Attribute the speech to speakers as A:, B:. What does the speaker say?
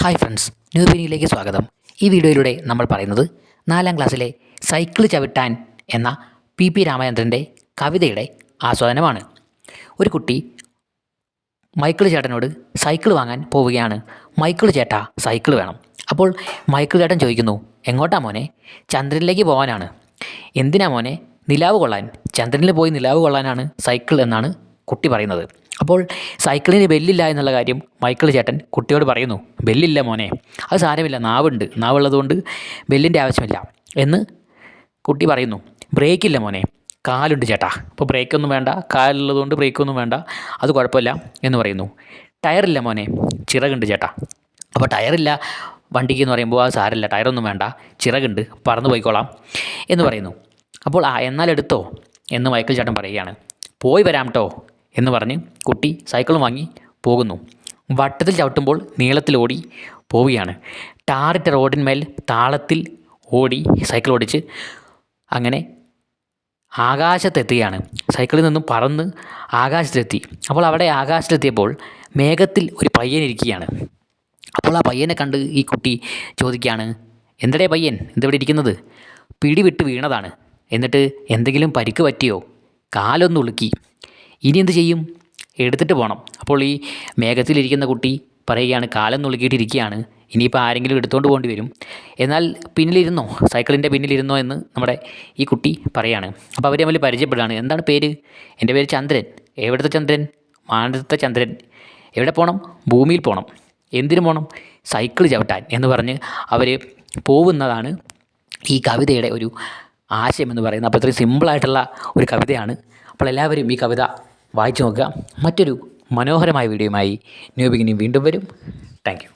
A: Hi friends new ന്യൂബിനിയിലേക്ക് സ്വാഗതം. ഈ വീഡിയോയിലൂടെ നമ്മൾ പറയുന്നത് നാലാം ക്ലാസ്സിലെ സൈക്കിൾ ചവിട്ടാൻ എന്ന പി പി രാമചന്ദ്രന്റെ കവിതയുടെ ആസ്വാദനമാണ്. ഒരു കുട്ടി മൈക്കിൾ ചേട്ടനോട് സൈക്കിൾ വാങ്ങാൻ പോവുകയാണ്. മൈക്കിൾ ചേട്ടാ സൈക്കിൾ വേണം. അപ്പോൾ മൈക്കിൾ ചേട്ടൻ ചോദിക്കുന്നു എങ്ങോട്ടാ മോനെ? ചന്ദ്രനിലേക്ക് പോകാനാണ് എന്തിനാ മോനെ? നിലാവ് കൊള്ളാൻ. ചന്ദ്രനിൽ പോയി നിലാവ് കൊള്ളാനാണ് സൈക്കിൾ എന്നാണ് കുട്ടി പറയുന്നത്. അപ്പോൾ സൈക്കിളിന് ബെല്ലില്ല എന്നുള്ള കാര്യം മൈക്കിൾ ചേട്ടൻ കുട്ടിയോട് പറയുന്നു. ബെല്ലില്ല മോനെ അത് സാരമില്ല നാവുണ്ട്. നാവുള്ളതുകൊണ്ട് ബെല്ലിന്റെ ആവശ്യമില്ല. എന്ന് കുട്ടി പറയുന്നു. ബ്രേക്കില്ല മോനെ കാലുണ്ട് ചേട്ടാ. അപ്പോൾ ബ്രേക്കൊന്നും വേണ്ട കാലുള്ളതുകൊണ്ട് ബ്രേക്കൊന്നും വേണ്ട അത് കുഴപ്പമില്ല. എന്ന് പറയുന്നു. ടയറില്ല മോനെ ചിറകുണ്ട് ചേട്ടാ. അപ്പോൾ ടയറില്ല വണ്ടിക്ക് എന്ന് പറയുമ്പോൾ അത് സാരമില്ല ടയറൊന്നും വേണ്ട ചിറകുണ്ട് പറന്നു പോയിക്കോളാം എന്ന് പറയുന്നു. അപ്പോൾ ആ എന്നാൽ എടുത്തോ? എന്ന് മൈക്കിൾ ചേട്ടൻ പറയുകയാണ്. പോയി വരാം കേട്ടോ എന്ന് പറഞ്ഞ് കുട്ടി സൈക്കിൾ വാങ്ങി പോകുന്നു. വട്ടത്തിൽ ചവിട്ടുമ്പോൾ നീളത്തിലോടി പോവുകയാണ്. ടാറിട്ട റോഡിന്മേൽ താളത്തിൽ ഓടി സൈക്കിൾ ഓടിച്ച് അങ്ങനെ ആകാശത്തെത്തുകയാണ്. സൈക്കിളിൽ നിന്നും പറന്ന് ആകാശത്തെത്തി. അപ്പോൾ അവിടെ ആകാശത്തെത്തിയപ്പോൾ മേഘത്തിൽ ഒരു പയ്യൻ ഇരിക്കുകയാണ്. അപ്പോൾ ആ പയ്യനെ കണ്ട് ഈ കുട്ടി ചോദിക്കുകയാണ് എന്തടേ പയ്യൻ? എന്തിവിടെ ഇരിക്കുന്നത്? പിടിവിട്ട് വീണതാണ്. എന്നിട്ട് എന്തെങ്കിലും പരിക്ക് പറ്റിയോ? കാലൊന്ന് ഉളുക്കി. ഇനി എന്ത് ചെയ്യും? എടുത്തിട്ട് പോകണം അപ്പോൾ ഈ മേഘത്തിലിരിക്കുന്ന കുട്ടി പറയുകയാണ് കാലം നുളുക്കിയിട്ടിരിക്കുകയാണ് ഇനിയിപ്പോൾ ആരെങ്കിലും എടുത്തുകൊണ്ട് പോകേണ്ടി വരും. എന്നാൽ പിന്നിലിരുന്നോ? സൈക്കിളിന്റെ പിന്നിലിരുന്നോ എന്ന് നമ്മുടെ ഈ കുട്ടി പറയാണ്. അപ്പോൾ അവർ തമ്മിൽ പരിചയപ്പെടുകയാണ്. എന്താണ് പേര്? എന്റെ പേര് ചന്ദ്രൻ. എവിടുത്തെ ചന്ദ്രൻ? മാനത്തെ ചന്ദ്രൻ. എവിടെ പോകണം? ഭൂമിയിൽ പോകണം. എന്തിനു പോകണം? സൈക്കിൾ ചവിട്ടാൻ. എന്ന് പറഞ്ഞ് അവർ പോകുന്നതാണ് ഈ കവിതയുടെ ഒരു ആശയം എന്ന് പറയുന്നത്. അപ്പോൾ ഇത്രയും സിമ്പിളായിട്ടുള്ള ഒരു കവിതയാണ്. അപ്പോൾ എല്ലാവരും ഈ കവിത വായിച്ചു നോക്കുക. മറ്റൊരു മനോഹരമായ വീഡിയോയുമായി ന്യൂബിഗിനി വീണ്ടും വരും. താങ്ക്